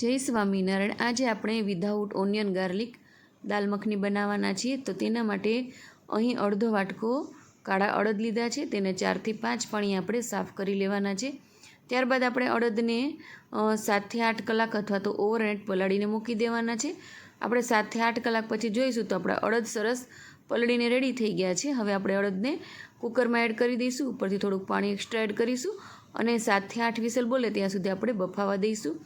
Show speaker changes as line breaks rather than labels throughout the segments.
જય સ્વામિનારાયણ. આજે આપણે without onion garlic dal makhani બનાવવાના છીએ. તો તેના માટે અહીં અડધો વાટકો કાળા અડદ લીધા છે. તેને ચારથી પાંચ પાણી આપણે સાફ કરી લેવાના છે. ત્યારબાદ આપણે અડદને સાતથી આઠ કલાક અથવા તો ઓવરનાઇટ પલાળીને મૂકી દેવાના છે. આપણે સાતથી આઠ કલાક પછી જોઈશું તો આપણા અડદ સરસ પલળીને રેડી થઈ ગયા છે. હવે આપણે અડદને કુકરમાં એડ કરી દઈશું. ઉપરથી થોડુંક પાણી એક્સ્ટ્રા એડ કરીશું અને સાતથી આઠ વિસલ બોલે ત્યાં સુધી આપણે બફાવા દઈશું.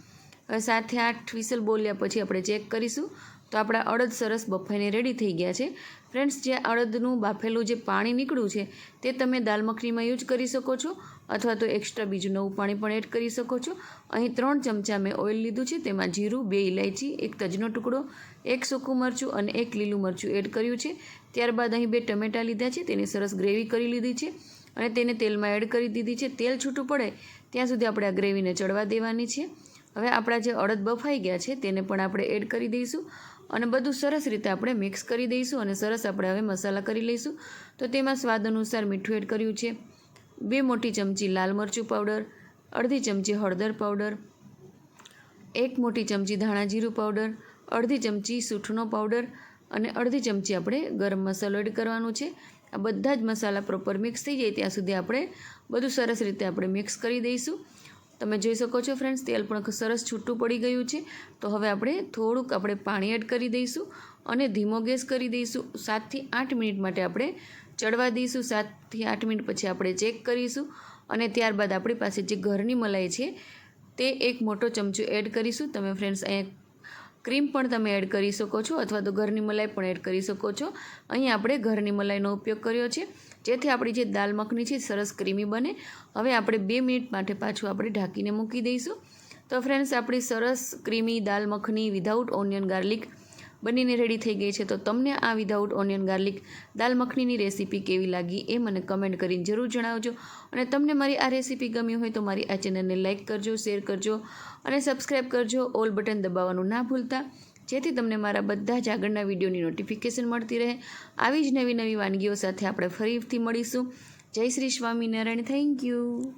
હવે સાતથી આઠ વિસલ બોલ્યા પછી આપણે ચેક કરીશું. તો આપણા અડદ સરસ બફાઈને રેડી થઈ ગયા છે. ફ્રેન્ડ્સ જે અડદનું બાફેલું જે પાણી નીકળ્યું છે, તે તમે દાલ મખનીમાં યુઝ કરી શકો છો અથવા તો એક્સ્ટ્રા બીજું નવું પાણી પણ એડ કરી શકો છો. અહીં ત્રણ ચમચા મેં ઓઇલ લીધું છે, તેમાં જીરું, બે ઇલાયચી એક તજનો ટુકડો, એક સૂકું મરચું અને એક લીલું મરચું એડ કર્યું છે. ત્યારબાદ અહીં બે ટમેટાં લીધા છે, તેની સરસ ગ્રેવી કરી લીધી છે અને તેને તેલમાં એડ કરી દીધી છે. તેલ છૂટું પડે, ત્યાં સુધી આપણે આ ગ્રેવીને ચડવા દેવાની છે. હવે આપણા જે અડદ બફાઈ ગયા છે, તેને પણ આપણે એડ કરી દઈશું અને બધું સરસ રીતે આપણે મિક્સ કરી દઈશું અને સરસ આપણે હવે મસાલા કરી લઈશું. તો તેમાં સ્વાદ અનુસાર મીઠું એડ કર્યું છે, બે મોટી ચમચી લાલ મરચું પાવડર અડધી ચમચી હળદર પાવડર એક મોટી ચમચી ધાણા જીરું પાવડર અડધી ચમચી સૂંઠનો પાવડર અને અડધી ચમચી આપણે ગરમ મસાલો એડ કરવાનું છે. આ બધા જ મસાલા પ્રોપર મિક્સ થઈ જાય ત્યાં સુધી આપણે બધું સરસ રીતે આપણે મિક્સ કરી દઈશું. તમે જોઈ શકો છો ફ્રેન્ડ્સ તેલ પણ સરસ છૂટું પડી ગયું છે. તો હવે આપણે થોડુંક આપણે પાણી એડ કરી દઈશું અને ધીમો ગેસ કરી દઈશું. સાતથી આઠ મિનિટ માટે આપણે ચડવા દઈશું. સાતથી આઠ મિનિટ પછી આપણે ચેક કરીશું અને ત્યારબાદ આપણી પાસે જે ઘરની મલાઈ છે, તે એક મોટો ચમચો એડ કરીશું. તમે ફ્રેન્ડ્સ અહીંયા ક્રીમ પણ તમે એડ કરી શકો છો અથવા તો ઘરની મલાઈ પણ એડ કરી શકો છો. અહીં આપણે ઘરની મલાઈનો ઉપયોગ કર્યો છે. જેથી આપણી જે દાલ મખની છે સરસ ક્રીમી બને. હવે આપણે બે મિનિટ માટે પાછું આપણે ઢાંકીને મૂકી દઈશું. તો ફ્રેન્ડ્સ આપણી સરસ creamy dal makhani without onion garlic બનીને રેડી થઈ ગઈ છે. તો તમને આ વિધાઉટ ઓનિયન ગાર્લિક દાલ મખનીની રેસીપી કેવી લાગી એ મને કમેન્ટ કરીને જરૂર જણાવજો. અને તમને મારી આ રેસીપી ગમી હોય તો મારી આ ચેનલને લાઇક કરજો શેર કરજો અને સબસ્ક્રાઈબ કરજો. ઓલ બટન દબાવવાનું ના ભૂલતા. જેથી તમને મારા બધા જ આગળના વિડીયોની નોટિફિકેશન મળતી રહે. આવી જ નવી નવી વાનગીઓ સાથે આપણે ફરીથી મળીશું. જય શ્રી સ્વામિનારાયણ. Thank you